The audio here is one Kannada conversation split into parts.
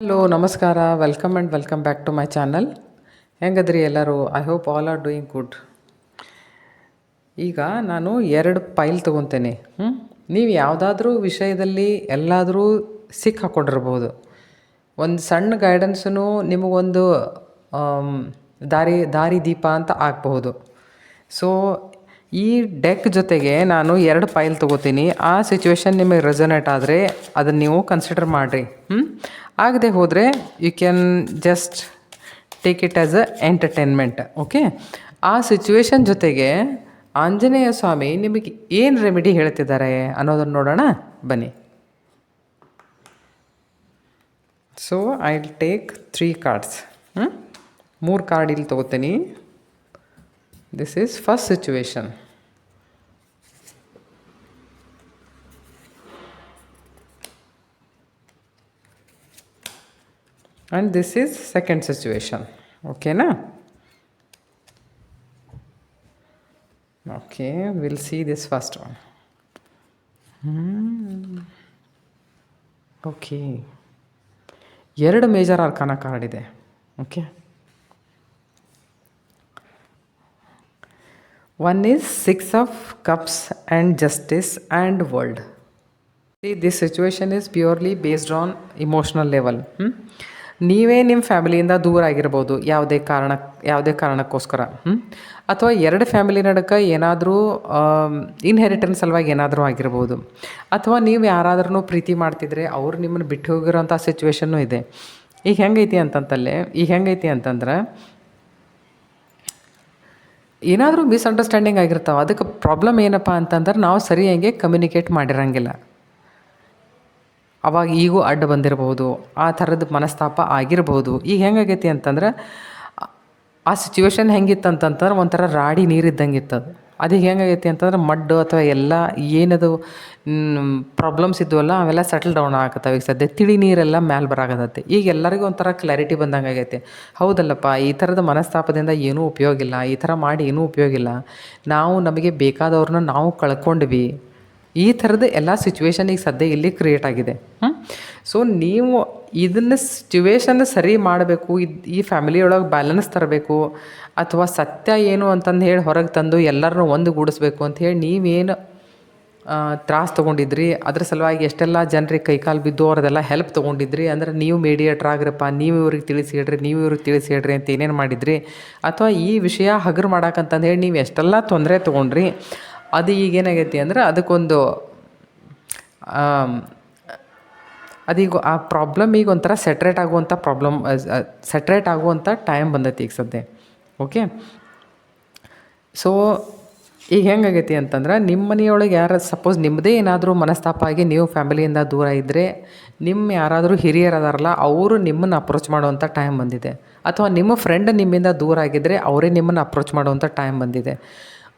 ಹಲೋ ನಮಸ್ಕಾರ. Welcome and welcome back to my channel ಹೆಂಗದ್ರಿ ಎಲ್ಲರೂ? I hope all are doing good ಈಗ ನಾನು ಎರಡು ಪೈಲ್ ತೊಗೊತೇನೆ. ಹ್ಞೂ ನೀವು ಯಾವುದಾದ್ರೂ ವಿಷಯದಲ್ಲಿ ಎಲ್ಲಾದರೂ ಸಿಕ್ ಹಾಕ್ಕೊಂಡಿರ್ಬೋದು ಒಂದು ಸಣ್ಣ ಗೈಡೆನ್ಸೂ ನಿಮಗೊಂದು ದಾರಿ ದಾರಿ ದೀಪ ಅಂತ ಆಗಬಹುದು. ಸೊ ಈ ಡೆಕ್ ಜೊತೆಗೆ ನಾನು ಎರಡು ಫೈಲ್ ತೊಗೋತೀನಿ. ಆ ಸಿಚುವೇಶನ್ ನಿಮಗೆ ರೆಸೊನೇಟ್ ಆದರೆ ಅದನ್ನು ನೀವು ಕನ್ಸಿಡರ್ ಮಾಡಿರಿ. ಹ್ಞೂ ಆಗದೆ ಹೋದರೆ you can just take it as a entertainment okay ಆ ಸಿಚುವೇಶನ್ ಜೊತೆಗೆ ಆಂಜನೇಯ ಸ್ವಾಮಿ ನಿಮಗೆ ಏನು ರೆಮಿಡಿ ಹೇಳ್ತಿದ್ದಾರೆ ಅನ್ನೋದನ್ನು ನೋಡೋಣ, ಬನ್ನಿ. So I will take three cards ಮೂರು ಕಾರ್ಡ್ ಇಲ್ಲಿ ತೊಗೋತೀನಿ. This is first situation and this is second situation ಓಕೆನಾ okay will see this first one okay ಎರಡು ಮೇಜರ್ ಆರ್ಕಾನ ಕಾರ್ಡ್ ಇದೆ. Okay one is six of cups and justice and world this situation is purely based on emotional level ನೀವೇ ನಿಮ್ಮ ಫ್ಯಾಮಿಲಿಯಿಂದ ದೂರ ಆಗಿರ್ಬೋದು ಯಾವುದೇ ಕಾರಣ, ಯಾವುದೇ ಕಾರಣಕ್ಕೋಸ್ಕರ? ಅಥವಾ ಎರಡು ಫ್ಯಾಮಿಲಿ ನಡಕ ಏನಾದರೂ ಇನ್ಹೆರಿಟೆನ್ಸ್ ಸಲುವಾಗಿ ಏನಾದರೂ ಆಗಿರ್ಬೋದು. ಅಥವಾ ನೀವು ಯಾರಾದ್ರೂ ಪ್ರೀತಿ ಮಾಡ್ತಿದ್ರೆ ಅವ್ರು ನಿಮ್ಮನ್ನು ಬಿಟ್ಟು ಹೋಗಿರೋಂಥ ಸಿಚುವೇಶನ್ನು ಇದೆ. ಈಗ ಹೆಂಗೈತಿ ಅಂತಂತಲ್ಲೇ, ಈಗ ಹೆಂಗೈತಿ ಅಂತಂದ್ರೆ, ಏನಾದರೂ ಮಿಸ್ಅಂಡರ್ಸ್ಟ್ಯಾಂಡಿಂಗ್ ಆಗಿರ್ತಾವೆ, ಅದಕ್ಕೆ ಪ್ರಾಬ್ಲಮ್ ಏನಪ್ಪ ಅಂತಂದ್ರೆ ನಾವು ಸರಿಯಾಗಿ ಕಮ್ಯುನಿಕೇಟ್ ಮಾಡಿರಂಗಿಲ್ಲ. ಅವಾಗ ಈಗೂ ಅಡ್ಡ ಬಂದಿರಬಹುದು, ಆ ಥರದ ಮನಸ್ತಾಪ ಆಗಿರಬಹುದು. ಈಗ ಹೆಂಗಾಗೈತಿ ಅಂತಂದ್ರೆ, ಆ- ಸಿಚುವೇಶನ್ ಹೆಂಗಿತ್ತು ಅಂತಂತಂದ್ರೆ ಒಂಥರ ರಾಡಿ ನೀರು ಇದ್ದಂಗೆ ಇತ್ತು ಅದು. ಹೆಂಗಾಗೈತಿ ಅಂತಂದ್ರೆ ಮಡ್ಡು ಅಥವಾ ಎಲ್ಲ ಏನದು ಪ್ರಾಬ್ಲಮ್ಸ್ ಇದ್ವಲ್ಲ, ಅವೆಲ್ಲ ಸೆಟಲ್ ಡೌನ್ ಆಗತ್ತವೆ ಈಗ ಸದ್ಯ ತಿಳಿ ನೀರೆಲ್ಲ ಮ್ಯಾಲೆ ಬರಾಗತ್ತೆ. ಈಗ ಎಲ್ಲರಿಗೂ ಒಂಥರ ಕ್ಲಾರಿಟಿ ಬಂದಂಗೆ ಆಗೈತೆ ಹೌದಲ್ಲಪ್ಪ, ಈ ಥರದ ಮನಸ್ತಾಪದಿಂದ ಏನೂ ಉಪಯೋಗಿಲ್ಲ, ಈ ಥರ ಮಾಡಿ ಏನೂ ಉಪಯೋಗಿಲ್ಲ. ನಾವು ನಮಗೆ ಬೇಕಾದವ್ರನ್ನ ನಾವು ಕಳ್ಕೊಂಡ್ವಿ. ಈ ಥರದ ಎಲ್ಲ ಸಿಚುವೇಶನ್ ಈಗ ಸದ್ಯ ಇಲ್ಲಿ ಕ್ರಿಯೇಟ್ ಆಗಿದೆ. ಸೊ ನೀವು ಇದನ್ನು ಸಿಚುವೇಶನ್ ಸರಿ ಮಾಡಬೇಕು, ಇದು ಈ ಫ್ಯಾಮಿಲಿಯೊಳಗೆ ಬ್ಯಾಲೆನ್ಸ್ ತರಬೇಕು, ಅಥವಾ ಸತ್ಯ ಏನು ಅಂತಂದು ಹೇಳಿ ಹೊರಗೆ ತಂದು ಎಲ್ಲರನ್ನೂ ಒಂದುಗೂಡಿಸ್ಬೇಕು ಅಂತ ಹೇಳಿ ನೀವೇನು ತ್ರಾಸ ತೊಗೊಂಡಿದ್ರಿ, ಅದ್ರ ಸಲುವಾಗಿ ಎಷ್ಟೆಲ್ಲ ಜನರಿಗೆ ಕೈಕಾಲು ಬಿದ್ದು ಅವ್ರದ್ದೆಲ್ಲ ಹೆಲ್ಪ್ ತೊಗೊಂಡಿದ್ರಿ, ಅಂದ್ರೆ ನೀವು ಮೀಡಿಯೇಟ್ರ್ ಆಗ್ರಪ್ಪ, ನೀವು ಇವ್ರಿಗೆ ತಿಳಿಸಿ ಹೇಳ್ರಿ, ನೀವು ಇವ್ರಿಗೆ ತಿಳಿಸಿ ಹೇಳ್ರಿ ಅಂತ ಏನೇನು ಮಾಡಿದ್ರಿ, ಅಥವಾ ಈ ವಿಷಯ ಹಗರು ಮಾಡಕ್ಕಂತಂದು ಹೇಳಿ ನೀವು ಎಷ್ಟೆಲ್ಲ ತೊಂದರೆ ತೊಗೊಂಡ್ರಿ ಅದು ಈಗ ಏನಾಗೈತಿ ಅಂದ್ರೆ ಅದಕ್ಕೊಂದು ಅದೀಗ ಆ ಪ್ರಾಬ್ಲಮ್ ಈಗ ಒಂಥರ ಸೆಟ್ರೇಟ್ ಆಗುವಂಥ ಪ್ರಾಬ್ಲಮ್ ಸೆಟ್ರೇಟ್ ಆಗುವಂಥ ಟೈಮ್ ಬಂದೈತಿ ಈಗ ಸದ್ಯ. ಓಕೆ ಸೊ ಈಗ ಹೆಂಗಾಗೈತಿ ಅಂತಂದ್ರೆ ನಿಮ್ಮ ಮನೆಯೊಳಗೆ ಯಾರು ಸಪೋಸ್ ನಿಮ್ಮದೇ ಏನಾದರೂ ಮನಸ್ತಾಪ ಆಗಿ ನೀವು ಫ್ಯಾಮಿಲಿಯಿಂದ ದೂರ ಇದ್ದರೆ ನಿಮ್ಮ ಯಾರಾದರೂ ಹಿರಿಯರು ಅದಾರಲ್ಲ ಅವರು ನಿಮ್ಮನ್ನು ಅಪ್ರೋಚ್ ಮಾಡುವಂಥ ಟೈಮ್ ಬಂದಿದೆ. ಅಥವಾ ನಿಮ್ಮ ಫ್ರೆಂಡ್ ನಿಮ್ಮಿಂದ ದೂರ ಆಗಿದ್ದರೆ ಅವರೇ ನಿಮ್ಮನ್ನು ಅಪ್ರೋಚ್ ಮಾಡುವಂಥ ಟೈಮ್ ಬಂದಿದೆ.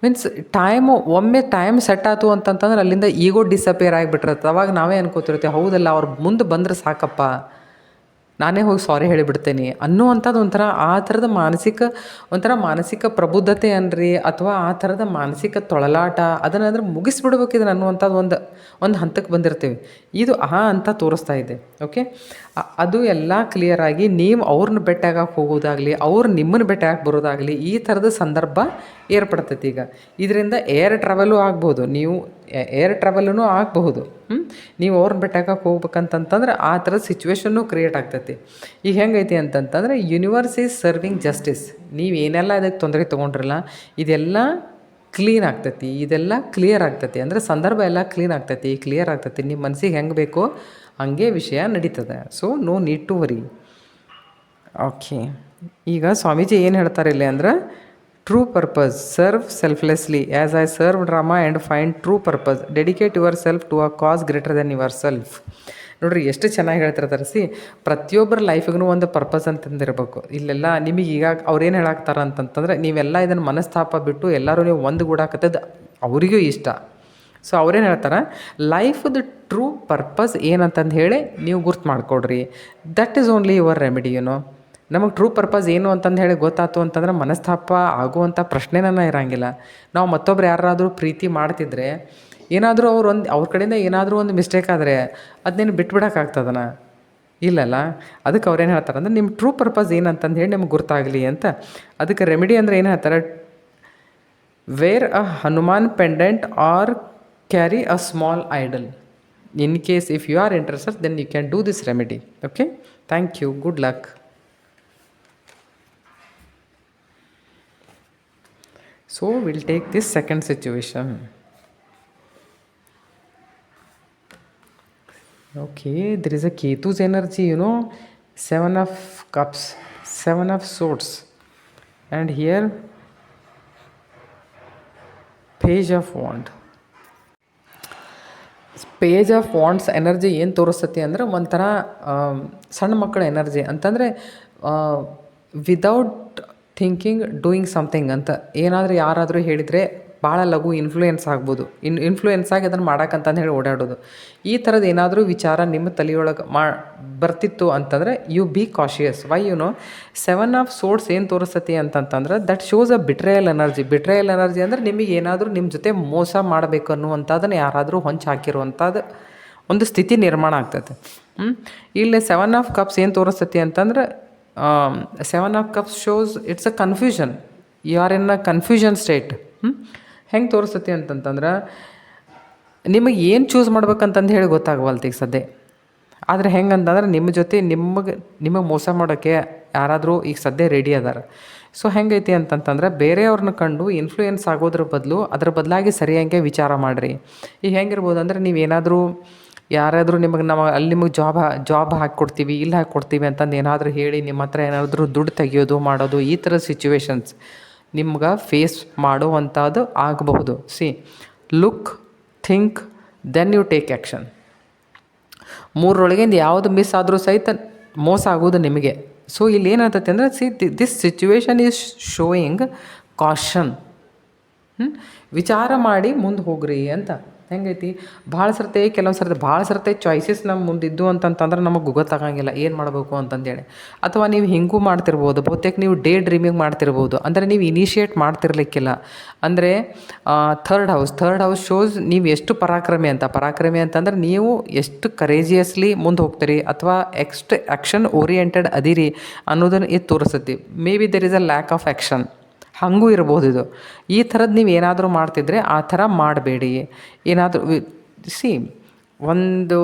ಮೀನ್ಸ್ ಟೈಮು ಒಮ್ಮೆ ಟೈಮ್ ಸೆಟ್ ಆಯ್ತು ಅಂತಂತಂದ್ರೆ ಅಲ್ಲಿಂದ ಈಗೋ ಡಿಸಪಿಯರ್ ಆಗಿಬಿಟ್ಟಿರುತ್ತೆ. ಅವಾಗ ನಾವೇ ಅನ್ಕೋತಿರ್ತೀವಿ ಹೌದಲ್ಲ, ಅವ್ರು ಮುಂದೆ ಬಂದ್ರೆ ಸಾಕಪ್ಪ. ನಾನೇ ಹೋಗಿ ಸಾರಿ ಹೇಳಿಬಿಡ್ತೇನೆ ಅನ್ನುವಂಥದ್ದು ಒಂಥರ ಆ ಥರದ ಮಾನಸಿಕ, ಒಂಥರ ಮಾನಸಿಕ ಪ್ರಬುದ್ಧತೆ ಅನ್ರಿ, ಅಥವಾ ಆ ಥರದ ಮಾನಸಿಕ ತೊಳಲಾಟ, ಅದನ್ನಾದ್ರೆ ಮುಗಿಸ್ಬಿಡ್ಬೇಕು ಇದನ್ನು ಅನ್ನುವಂಥದ್ದು ಒಂದು ಒಂದು ಹಂತಕ್ಕೆ ಬಂದಿರ್ತೀವಿ. ಇದು ಆ ಅಂತ ತೋರಿಸ್ತಾ ಇದೆ ಓಕೆ ಅದು ಎಲ್ಲ ಕ್ಲಿಯರ್ ಆಗಿ ನೀವು ಅವ್ರನ್ನ ಭೇಟಿಯಾಗಕ್ಕೆ ಹೋಗೋದಾಗಲಿ, ಅವ್ರು ನಿಮ್ಮನ್ನು ಭೇಟಿಯಾಗಿ ಬರೋದಾಗಲಿ ಈ ಥರದ ಸಂದರ್ಭ ಏರ್ಪಡ್ತೈತಿ ಈಗ. ಇದರಿಂದ ಏರ್ ಟ್ರಾವೆಲು ಆಗ್ಬೋದು. ನೀವು ಏರ್ ಟ್ರಾವೆಲೂ ಆಗಬಹುದು. ಹ್ಞೂ ನೀವು ಅವ್ರನ್ನ ಬೆಟ್ಟಕ್ಕೆ ಹೋಗ್ಬೇಕಂತಂತಂದ್ರೆ ಆ ಥರದ ಸಿಚುವೇಶನ್ನು ಕ್ರಿಯೇಟ್ ಆಗ್ತೈತಿ. ಈಗ ಹೆಂಗೈತಿ ಅಂತಂತಂದರೆ ಯೂನಿವರ್ಸ್ ಈಸ್ ಸರ್ವಿಂಗ್ ಜಸ್ಟಿಸ್ ನೀವು ಏನೆಲ್ಲ ಅದಕ್ಕೆ ತೊಂದರೆ ತೊಗೊಂಡ್ರಲ್ಲ, ಇದೆಲ್ಲ ಕ್ಲೀನ್ ಆಗ್ತೈತಿ. ಇದೆಲ್ಲ ಕ್ಲಿಯರ್ ಆಗ್ತೈತಿ. ಅಂದರೆ ಸಂದರ್ಭ ಎಲ್ಲ ಕ್ಲೀನ್ ಆಗ್ತೈತಿ ಕ್ಲಿಯರ್ ಆಗ್ತೈತಿ. ನಿಮ್ಮ ಮನಸ್ಸಿಗೆ ಹೆಂಗೆ ಬೇಕೋ ಹಂಗೆ ವಿಷಯ ನಡೀತದೆ. So no need to worry okay ಈಗ ಸ್ವಾಮೀಜಿ ಏನು ಹೇಳ್ತಾರೆ ಇಲ್ಲಿ ಅಂದ್ರೆ true purpose serve selflessly as I serve drama and find true purpose dedicate yourself to a cause greater than yourself ನೋಡ್ರಿ, ಎಷ್ಟು ಚೆನ್ನಾಗಿ ಹೇಳ್ತಿರ್ತಾರೆ ತರಿಸಿ, ಪ್ರತಿಯೊಬ್ಬರ ಲೈಫಿಗೂ ಒಂದು ಪರ್ಪಸ್ ಅಂತಂದಿರಬೇಕು. ಇಲ್ಲೆಲ್ಲ ನಿಮಗೆ ಈಗ ಅವ್ರೇನು ಹೇಳಾಕ್ತಾರ ಅಂತಂತಂದ್ರೆ, ನೀವೆಲ್ಲ ಇದನ್ನು ಮನಸ್ತಾಪ ಬಿಟ್ಟು ಎಲ್ಲರೂ ನೀವು ಒಂದು ಗೂಡಾಕತ್ತದ್ದು ಅವರಿಗೂ ಇಷ್ಟ. ಸೊ ಅವ್ರೇನು ಹೇಳ್ತಾರೆ ಲೈಫ್ದು ಟ್ರೂ ಪರ್ಪಸ್ ಏನಂತಂದು ಹೇಳಿ ನೀವು ಗುರ್ತು ಮಾಡ್ಕೊಡ್ರಿ that is only your remedy you know ನಮಗೆ ಟ್ರೂ ಪರ್ಪಸ್ ಏನು ಅಂತಂದು ಹೇಳಿ ಗೊತ್ತಾಯ್ತು ಅಂತಂದ್ರೆ ಮನಸ್ತಾಪ ಆಗುವಂಥ ಪ್ರಶ್ನೆನೇ ಇರೋಂಗಿಲ್ಲ. ನಾವು ಮತ್ತೊಬ್ರು ಯಾರಾದರೂ ಪ್ರೀತಿ ಮಾಡ್ತಿದ್ರೆ ಏನಾದರೂ ಅವ್ರು ಒಂದು ಅವ್ರ ಕಡೆಯಿಂದ ಏನಾದರೂ ಒಂದು ಮಿಸ್ಟೇಕ್ ಆದರೆ ಅದನ್ನೇನು ಬಿಟ್ಬಿಡೋಕ್ಕಾಗ್ತದನ ಇಲ್ಲಲ್ಲ? ಅದಕ್ಕೆ ಅವ್ರೇನು ಏನು ಹೇಳ್ತಾರೆ ಅಂದ್ರೆ ನಿಮ್ಮ ಟ್ರೂ ಪರ್ಪಸ್ ಏನಂತಂದು ಹೇಳಿ ನಿಮ್ಗೆ ಗೊತ್ತಾಗಲಿ ಅಂತ. ಅದಕ್ಕೆ ರೆಮಿಡಿ ಅಂದ್ರೆ ಏನು ಹೇಳ್ತಾರೆ? Wear a Hanuman pendant or carry a small idol in case if you are interested then you can do this remedy okay thank you good luck So we'll take this second situation. Okay, there is a Ketu's energy, you know, seven of cups, seven of swords, and here page of wand. Page of wands energy ಏನು ತೋರಿಸ್ತತಿ ಅಂದ್ರೆ ಒಂಥರ ಆಮ್, ಸಣ್ಣ ಮಕ್ಕಳ ಎನರ್ಜಿ ಅಂತಂದರೆ ವಿದೌಟ್ ಥಿಂಕಿಂಗ್ ಡೂಯಿಂಗ್ ಸಮಥಿಂಗ್ ಅಂತ. ಏನಾದರೂ ಯಾರಾದರೂ ಹೇಳಿದರೆ ಭಾಳ ಲಘು ಇನ್ಫ್ಲೂಯೆನ್ಸ್ ಆಗ್ಬೋದು. ಇನ್ ಇನ್ಫ್ಲೂಯೆನ್ಸ್ ಆಗಿ ಅದನ್ನು ಮಾಡಕ್ಕಂತಂದು ಹೇಳಿ ಓಡಾಡೋದು. ಈ ಥರದ್ದು ಏನಾದರೂ ವಿಚಾರ ನಿಮ್ಮ ತಲೆಯೊಳಗೆ ಮಾ, ಬರ್ತಿತ್ತು ಅಂತಂದರೆ you be cautious why you know seven of swords ಏನು ತೋರಿಸ್ತತಿ ಅಂತಂತಂದ್ರೆ that shows a betrayal energy betrayal energy ಅಂದ್ರೆ ನಿಮಗೆ ಏನಾದರೂ ನಿಮ್ಮ ಜೊತೆ ಮೋಸ ಮಾಡಬೇಕು ಅನ್ನುವಂಥದ್ದನ್ನು ಯಾರಾದರೂ ಹೊಂಚು ಹಾಕಿರುವಂಥದ್ದು ಒಂದು ಸ್ಥಿತಿ ನಿರ್ಮಾಣ ಆಗ್ತದೆ? ಇಲ್ಲಿ ಸೆವೆನ್ ಆಫ್ ಕಪ್ಸ್ ಏನು ತೋರಿಸ್ತತಿ ಅಂತಂದ್ರೆ seven of cups shows it's a confusion you are in a confusion state ಹೆಂಗೆ ತೋರಿಸ್ತತಿ ಅಂತಂತಂದ್ರೆ, ನಿಮಗೆ ಏನು ಚೂಸ್ ಮಾಡ್ಬೇಕಂತಂದು ಹೇಳಿ ಗೊತ್ತಾಗವಲ್ತು ಈಗ ಸದ್ಯ. ಆದರೆ ಹೆಂಗಂತಂದ್ರೆ ನಿಮ್ಮ ಜೊತೆ ನಿಮಗೆ ನಿಮಗೆ ಮೋಸ ಮಾಡೋಕ್ಕೆ ಯಾರಾದರೂ ಈಗ ಸದ್ಯ ರೆಡಿ ಅದಾರ. ಸೊ ಹೆಂಗೈತಿ ಅಂತಂತಂದ್ರೆ, ಬೇರೆಯವ್ರನ್ನ ಕಂಡು ಇನ್ಫ್ಲೂಯೆನ್ಸ್ ಆಗೋದ್ರ ಬದಲು ಅದ್ರ ಬದಲಾಗಿ ಸರಿಯಾಗಿ ವಿಚಾರ ಮಾಡಿರಿ. ಈಗ ಹೆಂಗಿರ್ಬೋದು ಅಂದರೆ ನೀವೇನಾದರೂ ಯಾರಾದರೂ ನಿಮಗೆ ನಾವು ಅಲ್ಲಿ ನಿಮಗೆ ಜಾಬ್ ಜಾಬ್ ಹಾಕ್ಕೊಡ್ತೀವಿ, ಇಲ್ಲಿ ಹಾಕ್ಕೊಡ್ತೀವಿ ಅಂತಂದು ಏನಾದರೂ ಹೇಳಿ ನಿಮ್ಮ ಹತ್ರ ಏನಾದರೂ ದುಡ್ಡು ತೆಗೆಯೋದು ಮಾಡೋದು, ಈ ಥರ ಸಿಚುವೇಶನ್ಸ್ ನಿಮ್ಗೆ ಫೇಸ್ ಮಾಡುವಂಥದ್ದು ಆಗಬಹುದು. See look think then you take action ಮೂರರೊಳಗಿಂದ ಯಾವುದು ಮಿಸ್ ಆದರೂ ಸಹಿತ ಮೋಸ ಆಗೋದು ನಿಮಗೆ. ಸೊ ಇಲ್ಲಿ ಏನಾಗ್ತೈತೆ ಅಂದರೆ see this situation is showing caution ವಿಚಾರ ಮಾಡಿ ಮುಂದೆ ಹೋಗ್ರಿ ಅಂತ. ಹೆಂಗೈತಿ? ಭಾಳ ಸರ್ತೆ ಕೆಲವೊಂದು ಸರ್ತಿ ಭಾಳ ಸರ್ತೆ ಚಾಯ್ಸಸ್ ನಮ್ಮ ಮುಂದಿದ್ದು ಅಂತಂತಂದ್ರೆ ನಮಗೆ ಗೊತ್ತಾಗಂಗಿಲ್ಲ ಏನು ಮಾಡಬೇಕು ಅಂತಂದೇಳಿ. ಅಥವಾ ನೀವು ಹಿಂಗೂ ಮಾಡ್ತಿರ್ಬೋದು, ಬಹುತೇಕ ನೀವು ಡೇ ಡ್ರೀಮಿಂಗ್ ಮಾಡ್ತಿರ್ಬೋದು, ಅಂದರೆ ನೀವು ಇನಿಷಿಯೇಟ್ ಮಾಡ್ತಿರ್ಲಿಕ್ಕಿಲ್ಲ. ಅಂದರೆ third house third house shows ನೀವು ಎಷ್ಟು ಪರಾಕ್ರಮಿ ಅಂತ, ಪರಾಕ್ರಮಿ ಅಂತಂದ್ರೆ ನೀವು ಎಷ್ಟು ಕರೇಜಿಯಸ್ಲಿ ಮುಂದೆ ಹೋಗ್ತೀರಿ, ಅಥವಾ ಎಕ್ಸ್ಟ್ ಆ್ಯಕ್ಷನ್ ಓರಿಯೆಂಟೆಡ್ ಅದಿರಿ ಅನ್ನೋದನ್ನು ಇದು ತೋರಿಸುತ್ತೆ. Maybe there is a lack of action ಹಾಗೂ ಇರ್ಬೋದು ಇದು. ಈ ಥರದ್ದು ನೀವು ಏನಾದರೂ ಮಾಡ್ತಿದ್ರೆ ಆ ಥರ ಮಾಡಬೇಡಿ. ಏನಾದರೂ ಸಿ, ಒಂದು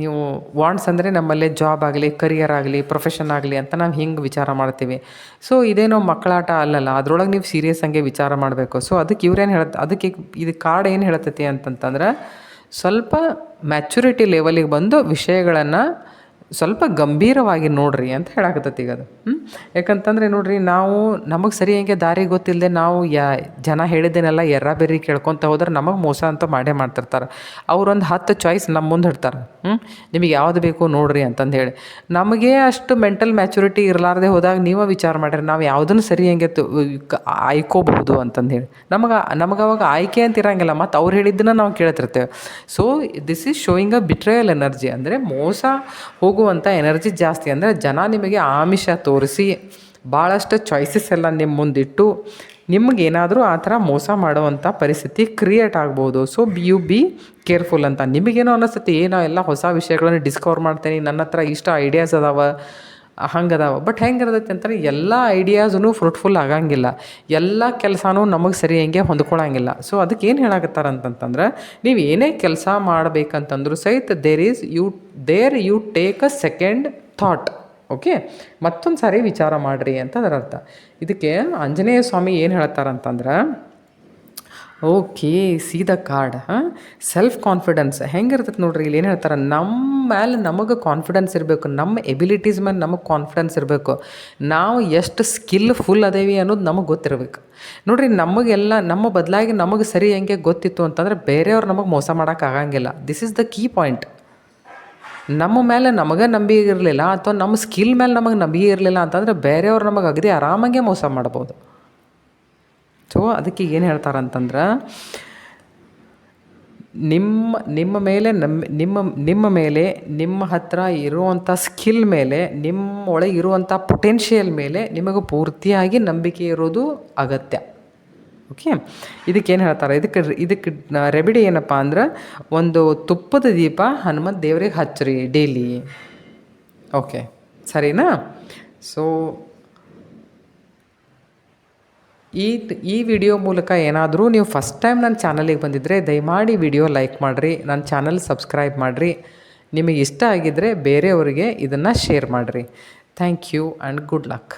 ನೀವು ವಾಂಡ್ಸ್ ಅಂದರೆ ನಮ್ಮಲ್ಲಿ ಜಾಬ್ ಆಗಲಿ ಕರಿಯರ್ ಆಗಲಿ ಪ್ರೊಫೆಷನ್ ಆಗಲಿ ಅಂತ ನಾವು ಹಿಂಗೆ ವಿಚಾರ ಮಾಡ್ತೀವಿ. ಸೊ ಇದೇನೋ ಮಕ್ಕಳಾಟ ಅಲ್ಲಲ್ಲ, ಅದರೊಳಗೆ ನೀವು ಸೀರಿಯಸ್ ಹಂಗೆ ವಿಚಾರ ಮಾಡಬೇಕು. ಸೊ ಅದಕ್ಕೆ ಇವ್ರೇನು ಹೇಳ ಅದಕ್ಕೆ ಇದು ಕಾರ್ಡ್ ಏನು ಹೇಳ್ತೈತಿ ಅಂತಂತಂದ್ರೆ ಸ್ವಲ್ಪ ಮ್ಯಾಚುರಿಟಿ ಲೆವೆಲಿಗೆ ಬಂದು ವಿಷಯಗಳನ್ನು ಸ್ವಲ್ಪ ಗಂಭೀರವಾಗಿ ನೋಡ್ರಿ ಅಂತ ಹೇಳಾಕತ್ತೈತಿ ಈಗ ಅದು. ಹ್ಞೂ ಯಾಕಂತಂದರೆ ನೋಡ್ರಿ, ನಾವು ನಮಗೆ ಸರಿ ಹೆಂಗೆ ದಾರಿ ಗೊತ್ತಿಲ್ಲದೆ ನಾವು ಯಾ, ಜನ ಹೇಳಿದ್ದೇನೆಲ್ಲ ಎರ್ರ ಬೆರ್ರಿ ಕೇಳ್ಕೊತ ಹೋದ್ರೆ ನಮಗೆ ಮೋಸ ಅಂತ ಮಾಡೇ ಮಾಡ್ತಿರ್ತಾರೆ. ಅವ್ರೊಂದು ಹತ್ತು ಚಾಯ್ಸ್ ನಮ್ಮ ಮುಂದೆ ಇಡ್ತಾರೆ. ಹ್ಞೂ ನಿಮಗೆ ಯಾವ್ದು ಬೇಕು ನೋಡ್ರಿ ಅಂತಂದು ಹೇಳಿ. ನಮಗೆ ಅಷ್ಟು ಮೆಂಟಲ್ ಮ್ಯಾಚುರಿಟಿ ಇರಲಾರ್ದೆ ಹೋದಾಗ ನೀವು ವಿಚಾರ ಮಾಡಿರಿ, ನಾವು ಯಾವುದನ್ನು ಸರಿ ಹೆಂಗೆ ಆಯ್ಕೋಬಹುದು ಅಂತಂದು ಹೇಳಿ. ನಮಗೆ ನಮಗೆ ಅವಾಗ ಆಯ್ಕೆ ಅಂತ ಇರೋಂಗಿಲ್ಲ, ಮತ್ತು ಅವ್ರು ಹೇಳಿದ್ದನ್ನ ನಾವು ಕೇಳ್ತಿರ್ತೇವೆ. So this is showing a betrayal energy ಅಂದರೆ ಮೋಸ ಹೋಗುವಂಥ ಎನರ್ಜಿ ಜಾಸ್ತಿ ಅಂದರೆ ಜನ ನಿಮಗೆ ಆಮಿಷ ತೋರಿಸಿ ಭಾಳಷ್ಟು ಚಾಯ್ಸಸ್ ಎಲ್ಲ ನಿಮ್ಮ ಮುಂದಿಟ್ಟು ನಿಮಗೇನಾದರೂ ಆ ಥರ ಮೋಸ ಮಾಡುವಂಥ ಪರಿಸ್ಥಿತಿ ಕ್ರಿಯೇಟ್ ಆಗ್ಬೋದು. So be you be careful ಅಂತ. ನಿಮಗೇನೋ ಅನ್ನಿಸುತ್ತೆ ಏನೋ ಎಲ್ಲ ಹೊಸ ವಿಷಯಗಳನ್ನು ಡಿಸ್ಕವರ್ ಮಾಡ್ತೇನೆ, ನನ್ನ ಹತ್ರ ಇಷ್ಟ ಐಡಿಯಾಸ್ ಅದಾವ ಹಂಗೆ ಬಟ್ ಹೆಂಗೆ ಅಂತಂದ್ರೆ ಎಲ್ಲ ಐಡಿಯಾಸೂ ಫ್ರೂಟ್ಫುಲ್ ಆಗಂಗಿಲ್ಲ. ಎಲ್ಲ ಕೆಲಸನೂ ನಮಗೆ ಸರಿ ಹೆಂಗೆ ಹೊಂದ್ಕೊಳಂಗಿಲ್ಲ. ಸೊ ಅದಕ್ಕೆ ಏನು ಹೇಳಾಕತ್ತಾರ ಅಂತಂತಂದ್ರೆ, ನೀವು ಏನೇ ಕೆಲಸ ಮಾಡಬೇಕಂತಂದ್ರೂ ಸಹಿತ there is you there you take a second thought okay ಮತ್ತೊಂದು ಸಾರಿ ವಿಚಾರ ಮಾಡಿರಿ ಅಂತ ಅದರ ಅರ್ಥ. ಇದಕ್ಕೆ ಆಂಜನೇಯ ಸ್ವಾಮಿ ಏನು ಹೇಳ್ತಾರಂತಂದ್ರೆ okay see the card self confidence ಹೆಂಗಿರ್ತೈತೆ ನೋಡ್ರಿ ಇಲ್ಲಿ ಏನು ಹೇಳ್ತಾರೆ? ನಮ್ಮ ಮೇಲೆ ನಮಗೆ ಕಾನ್ಫಿಡೆನ್ಸ್ ಇರಬೇಕು ನಮ್ಮ ಎಬಿಲಿಟೀಸ್ ಮೇಲೆ ನಮಗೆ ಕಾನ್ಫಿಡೆನ್ಸ್ ಇರಬೇಕು. ನಾವು ಎಷ್ಟು ಸ್ಕಿಲ್ ಫುಲ್ ಅದೇವಿ ಅನ್ನೋದು ನಮಗೆ ಗೊತ್ತಿರಬೇಕು. ನೋಡ್ರಿ, ನಮಗೆಲ್ಲ, ನಮ್ಮ ಬದಲಾಗಿ ನಮಗೆ ಸರಿ ಹೆಂಗೆ ಗೊತ್ತಿತ್ತು ಅಂತಂದ್ರೆ ಬೇರೆಯವ್ರು ನಮಗೆ ಮೋಸ ಮಾಡೋಕೆ ಆಗಂಗಿಲ್ಲ. This is the key point ನಮ್ಮ ಮೇಲೆ ನಮಗೆ ನಂಬಿಕೆ ಇರಲಿಲ್ಲ ಅಥವಾ ನಮ್ಮ ಸ್ಕಿಲ್ ಮೇಲೆ ನಮಗೆ ನಂಬಿಕೆ ಇರಲಿಲ್ಲ ಅಂತಂದರೆ ಬೇರೆಯವ್ರು ನಮಗೆ ಅಗದಿ ಆರಾಮಾಗೆ ಮೋಸ ಮಾಡ್ಬೋದು. ಸೊ ಅದಕ್ಕೆ ಏನು ಹೇಳ್ತಾರಂತಂದ್ರೆ, ನಿಮ್ಮ ನಿಮ್ಮ ಮೇಲೆ ನಮ್ಮ ನಿಮ್ಮ ನಿಮ್ಮ ಮೇಲೆ, ನಿಮ್ಮ ಹತ್ತಿರ ಇರುವಂಥ ಸ್ಕಿಲ್ ಮೇಲೆ, ನಿಮ್ಮ ಒಳಗೆ ಇರುವಂಥ ಪೊಟೆನ್ಷಿಯಲ್ ಮೇಲೆ ನಿಮಗೆ ಪೂರ್ತಿಯಾಗಿ ನಂಬಿಕೆ ಇರೋದು ಅಗತ್ಯ. ಓಕೆ ಇದಕ್ಕೇನು ಹೇಳ್ತಾರೆ, ಇದಕ್ಕೆ ಇದಕ್ಕೆ ರೆಮಿಡಿ ಏನಪ್ಪ ಅಂದ್ರೆ, ಒಂದು ತುಪ್ಪದ ದೀಪ ಹನುಮಂತ ದೇವರಿಗೆ ಹಚ್ಚ್ರಿ ಡೈಲಿ ಓಕೆ ಸರಿನಾ? ಸೊ ಈ ಈ ವಿಡಿಯೋ ಮೂಲಕ ಏನಾದರೂ ನೀವು ಫಸ್ಟ್ ಟೈಮ್ ನನ್ನ ಚಾನಲಿಗೆ ಬಂದಿದ್ದರೆ ದಯಮಾಡಿ ವಿಡಿಯೋ ಲೈಕ್ ಮಾಡಿರಿ ನನ್ನ ಚಾನಲ್ ಸಬ್ಸ್ಕ್ರೈಬ್ ಮಾಡಿರಿ. ನಿಮಗೆ ಇಷ್ಟ ಆಗಿದ್ದರೆ ಬೇರೆಯವರಿಗೆ ಇದನ್ನು ಶೇರ್ ಮಾಡಿರಿ. Thank you and good luck